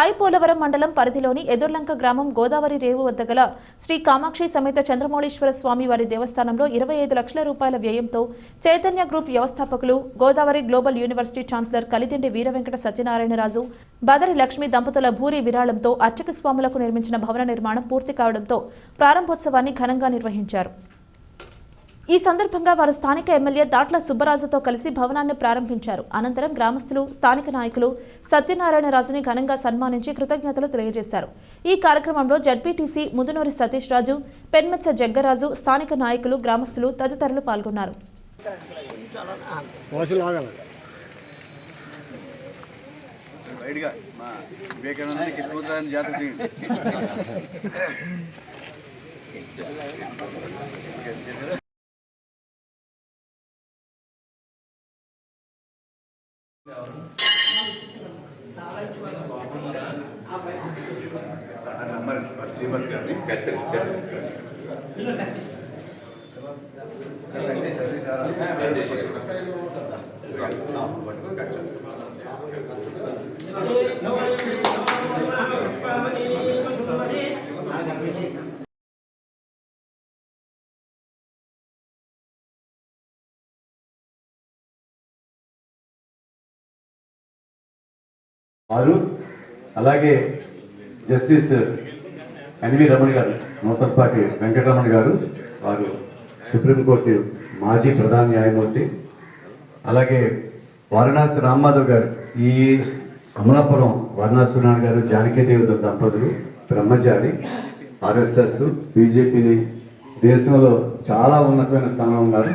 ఐపోలవరం మండలం పరిధిలోని ఎదుర్లంక గ్రామం గోదావరి రేవు వద్ద గల శ్రీ కామాక్షి సమేత చంద్రమౌళీశ్వర స్వామి వారి దేవస్థానంలో ఇరవై ఐదు లక్షల రూపాయల వ్యయంతో చైతన్య గ్రూప్ వ్యవస్థాపకులు Godavari global university chancellor Kalidindi Veeravenkata Satyanarayanaraju Badari Lakshmi దంపతుల భూరి విరాళంతో అర్చక స్వాములకు నిర్మించిన భవన నిర్మాణం పూర్తి కావడంతో ప్రారంభోత్సవాన్ని ఘనంగా నిర్వహించారు. ఈ సందర్భంగా వారు స్థానిక ఎమ్మెల్యే దాట్ల సుబ్బరాజుతో కలిసి భవనాన్ని ప్రారంభించారు. అనంతరం గ్రామస్తులు స్థానిక నాయకులు సత్యనారాయణ రాజుని ఘనంగా సన్మానించి కృతజ్ఞతలు తెలియజేశారు. ఈ కార్యక్రమంలో జడ్పీటీసీ ముదునూరి సతీష్ రాజు పెన్మెత్స జగ్గరాజు స్థానిక నాయకులు గ్రామస్తులు తదితరులు పాల్గొన్నారు. వివేకానంద నంబర్ శ్రీమతి గారిని చదివి చదివి చాలా వారు అలాగే జస్టిస్ ఎన్వి రమణ గారు నూతన్పాటి వెంకటరమణ గారు వారు సుప్రీంకోర్టు మాజీ ప్రధాన న్యాయమూర్తి అలాగే వారణాసి రామ్మాధవ్ గారు ఈ అమలాపురం వారణాసి నాయుడు గారు జానకీదేవి దంపతులు బ్రహ్మచారి ఆర్ఎస్ఎస్ బీజేపీని దేశంలో చాలా ఉన్నతమైన స్థానంలో ఉన్నారు.